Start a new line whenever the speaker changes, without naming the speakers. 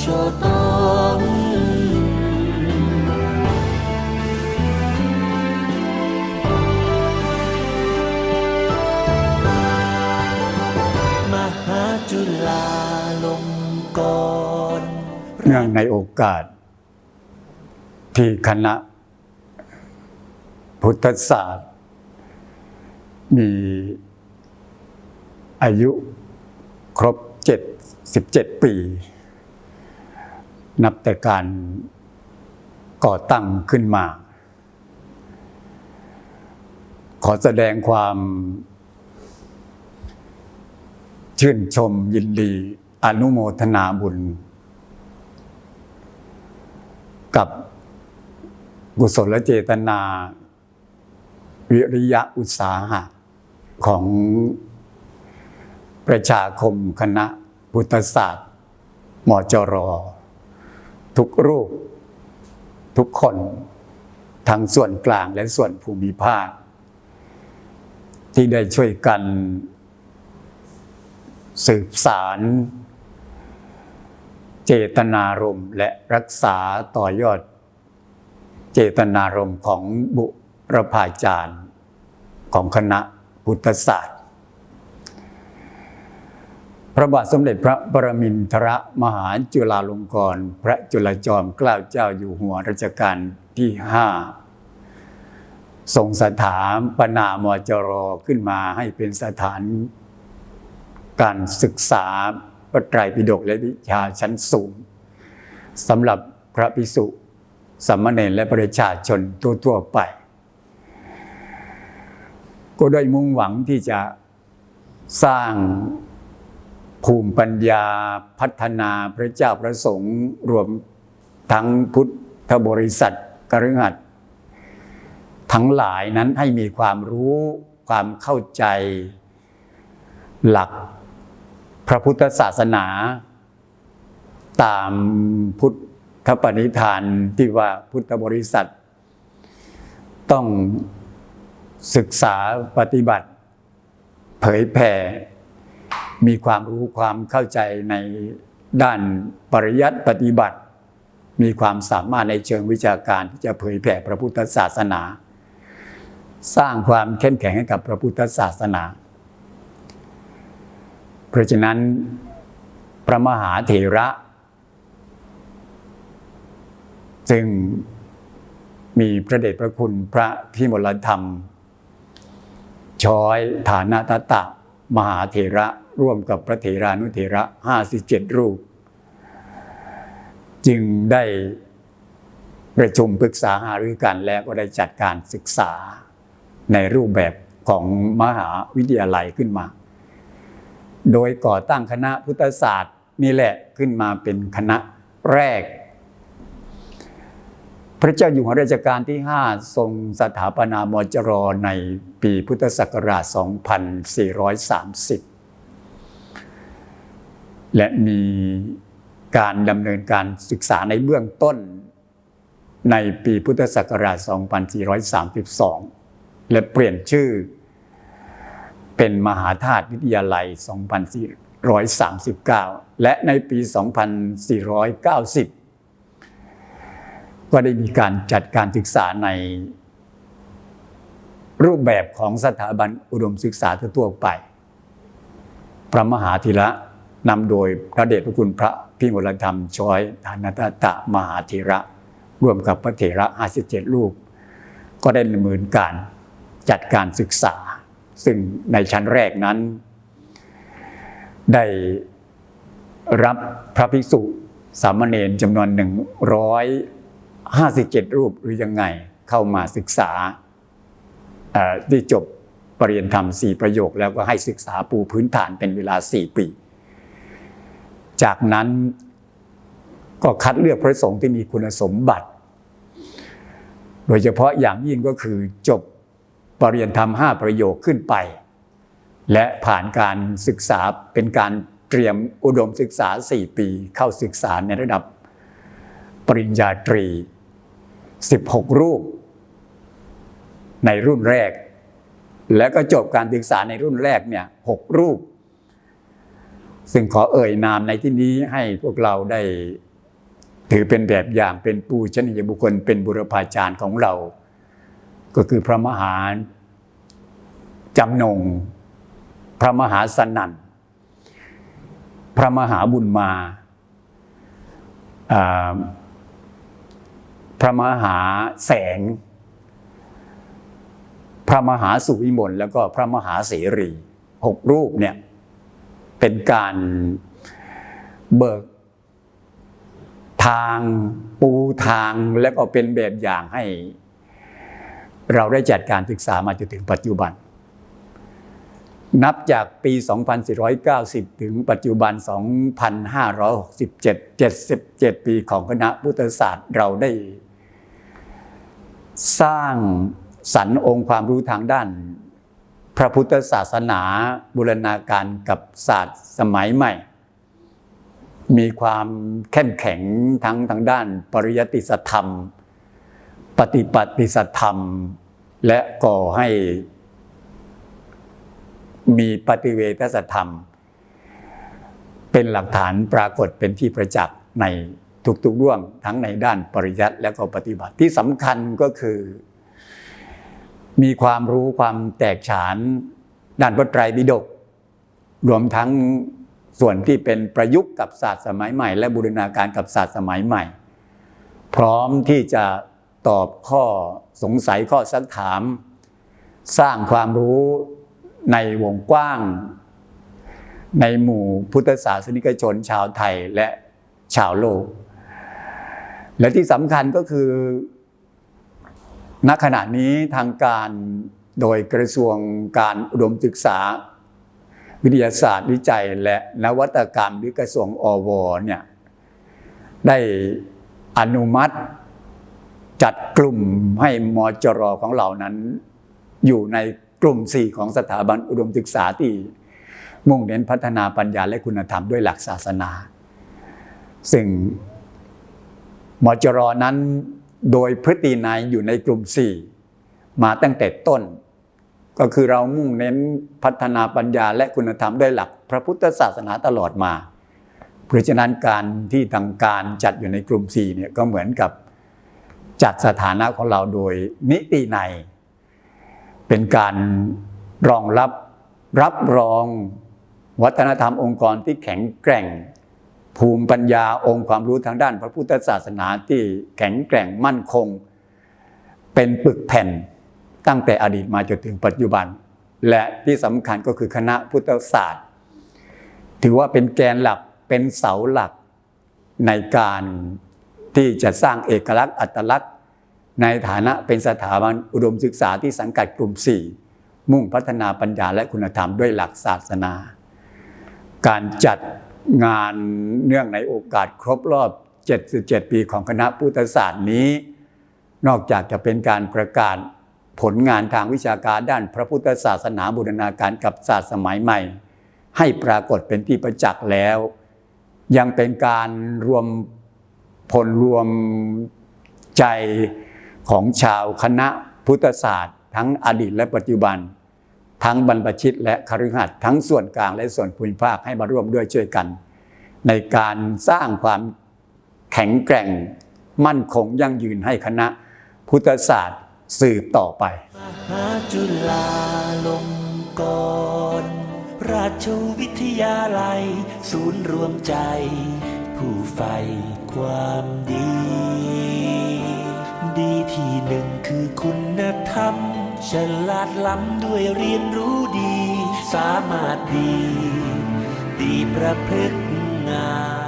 โชตอนมหาจุฬาลงกรณ
เนื่องในโอกาส ที่คณะ พุทธศาสตร์ มีอายุครบ 77 ปี นับแต่การก่อตั้งขึ้นมา ขอแสดงความชื่นชมยินดีอนุโมทนาบุญ กับกุศลเจตนา วิริยะอุตสาหะ ของประชาคมคณะพุทธศาสตร์มจรอ ทุกรูป ทุกคนทั้งส่วนกลางและส่วนภูมิภาค ที่ได้ช่วยกัน สืบสารเจตนารมณ์และรักษาต่อยอด เจตนารมณ์ของบุรพาจารย์ของคณะพุทธศาสตร์ ระบาทสมเด็จพระปรมินทรมหาจุฬาลงกรณ์พระจุลจอมเกล้าเจ้าอยู่หัวรัชกาลที่ห้าทรงสถาปนามจรขึ้นมาให้เป็นสถานการศึกษาพระไตรปิฎกและวิชาชั้นสูงสำหรับพระภิกษุสามเณรและประชาชนทั่วๆไป ก็ได้มุ่งหวังที่จะสร้าง ภูมิปัญญาพัฒนาพระเจ้าพระสงฆ์รวมทั้งพุทธบริษัทกฤหัสทั้งหลายนั้นให้มีความรู้ความเข้าใจ หลักพระพุทธศาสนา ตามพุทธปณิธานที่ว่าพุทธบริษัท ต้องศึกษาปฏิบัติ เผยแผ่ มีความรู้ความเข้าใจในด้านปริยัติปฏิบัติ มีความสามารถในเชิงวิชาการที่จะเผยแผ่พระพุทธศาสนา สร้างความเข้มแข็งให้กับพระพุทธศาสนา เพราะฉะนั้นพระมหาเถระซึ่งมีพระเดชพระคุณพระพิมลธรรม ช้อยฐานะตตะ มหาเถระ ร่วมกับพระเถรานุเถระห้าสิบเจ็ดรูป จึงได้ประชุมปรึกษาหารือกันแล้วก็ได้จัดการศึกษาในรูปแบบของมหาวิทยาลัยขึ้นมา โดยก่อตั้งคณะพุทธศาสตร์นี่แหละขึ้นมาเป็นคณะแรก พระเจ้าอยู่หัวรัชกาลที่ 5 ทรงสถาปนามจรในปีพุทธศักราช 2430 และมีการดำเนินการศึกษาในเบื้องต้น ในปีพุทธศักราช 2432 และเปลี่ยนชื่อ เป็นมหาธาตุวิทยาลัย 2439 และในปี 2490 ก็ได้มีการจัดการศึกษาในรูปแบบของสถาบันอุดมศึกษาทั่วไป พระมหาธีระ นำโดยพระเดชพระคุณพระพิมลธรรมชอยฐานตตะมหาธีระ ร่วมกับพระเถระ57รูป ก็ได้ดำเนินการจัดการศึกษา ซึ่งในชั้นแรกนั้น ได้รับพระภิกษุสามเณรจำนวนหนึ่งร้อยห้าสิบเจ็ดรูปหรือยังไงเข้ามาศึกษาที่จบปรริญญาธรรมสี่ประโยคแล้วก็ให้ศึกษาปูพื้นฐานเป็นเวลาสี่ปี จากนั้นก็คัดเลือกพระสงฆ์ที่มีคุณสมบัติ โดยเฉพาะอย่างยิ่งก็คือจบปรริญญาธรรมห้าประโยคขึ้นไป และผ่านการศึกษาเป็นการเตรียมอุดมศึกษา 4 ปี เข้าศึกษาในระดับปริญญาตรี 16 รูป ในรุ่นแรก แล้วก็จบการศึกษาในรุ่นแรกเนี่ยหรูป ซึ่งขอเอ่ยนามในที่นี้ให้พวกเราได้ ถือเป็นแบบอย่างเป็นปูชนียบุคคลเป็นบุรพาจารย์ของเรา ก็คือพระมหาจำนง พระมหาสนันพระมหาบุญมาอ่าพระมหาแสง พระมหาสุวิมลแล้วก็พระมหาเสรีหกรูปเนี่ย เป็นการเบิกทางปูทางและก็เป็นแบบอย่างให้ เราได้จัดการศึกษามาจนถึงปัจจุบัน นับจากปี 2490 ถึงปัจจุบัน 2567 77 ปีของคณะพุทธศาสตร์เราได้สร้างสรร์องค์ความรู้ทางด้าน พระพุทธศาสนาบูรณาการกับศาสตร์สมัยใหม่ มีความเข้มแข็งทั้งทางด้านปริยัติสธรรม ปฏิปัติสธรรม และก่อให้มีปฏิเวทสธรรม เป็นหลักฐานปรากฏเป็นที่ประจักษ์ในทุกๆร่องทั้งในด้านปริยัติและก็ปฏิบัติที่สำคัญก็คือ มีความรู้ความแตกฉานด้านพระไตรปิฎกรวมทั้งส่วนที่เป็นประยุกต์กับศาสตร์สมัยใหม่ และบูรณาการกับศาสตร์สมัยใหม่ พร้อมที่จะตอบข้อสงสัยข้อสักถาม สร้างความรู้ในวงกว้าง ในหมู่พุทธศาสนิกชนชาวไทยและชาวโลก และที่สำคัญก็คือ ณขณะนี้ทางการโดยกระทรวงการอุดมศึกษา วิทยาศาสตร์วิจัยและนวัตกรรมหรือกระทรวงอวเนี่ยได้อนุมัติจัดกลุ่มให้มจรของเรานั้น อยู่ในกลุ่ม 4 ของสถาบันอุดมศึกษาที่มุ่งเน้นพัฒนาปัญญาและคุณธรรมด้วยหลักศาสนา ซึ่งมจรนั้น โดยพฤตินัยอยู่ในกลุ่ม 4 มาตั้งแต่ต้น ก็คือเรามุ่งเน้นพัฒนาปัญญาและคุณธรรมด้วยหลักพระพุทธศาสนาตลอดมา เพราะฉะนั้นการที่ทางการจัดอยู่ในกลุ่ม 4 เนี่ยก็เหมือนกับจัดสถานะของเราโดยนิติในยเป็นการรองรับรับรองวัฒนธรรมองค์กรที่แข็งแกร่ง ภูมิปัญญาองค์ความรู้ทางด้านพระพุทธศาสนาที่แข็งแกร่งมั่นคง เป็นปึกแผ่นตั้งแต่อดีตมาจนถึงปัจจุบัน และที่สำคัญก็คือคณะพุทธศาสตร์ ถือว่าเป็นแกนหลักเป็นเสาหลักในการที่จะสร้างเอกลักษณ์อัตลักษณ์ ในฐานะเป็นสถาบันอุดมศึกษาที่สังกัดกลุ่ม 4 มุ่งพัฒนาปัญญาและคุณธรรมด้วยหลักศาสนา การจัด งานเนื่องในโอกาสครบรอบ 77 ปีของคณะพุทธศาสตร์นี้ นอกจากจะเป็นการประกาศผลงานทางวิชาการด้านพระพุทธศาสนาบูรณาการกับศาสตร์สมัยใหม่ ให้ปรากฏเป็นที่ประจักษ์แล้ว ยังเป็นการรวมผลรวมใจของชาวคณะพุทธศาสตร์ ทั้งอดีตและปัจจุบัน ทั้งบรรพชิตและคฤหัสถ์ทั้งส่วนกลางและส่วนภูมิภาคให้มาร่วมด้วยช่วยกัน ในการสร้างความแข็งแกร่งมั่นคงยั่งยืนให้คณะพุทธศาสตร์สืบต่อไป
มหาจุฬาลงกรณราชวิทยาลัย ศูนย์รวมใจ ผู้ใฝ่ความดี ดีที่หนึ่งคือคุณธรรม ฉลาดล้ำด้วยเรียนรู้ดี สามารถดี ดีประพฤติงาม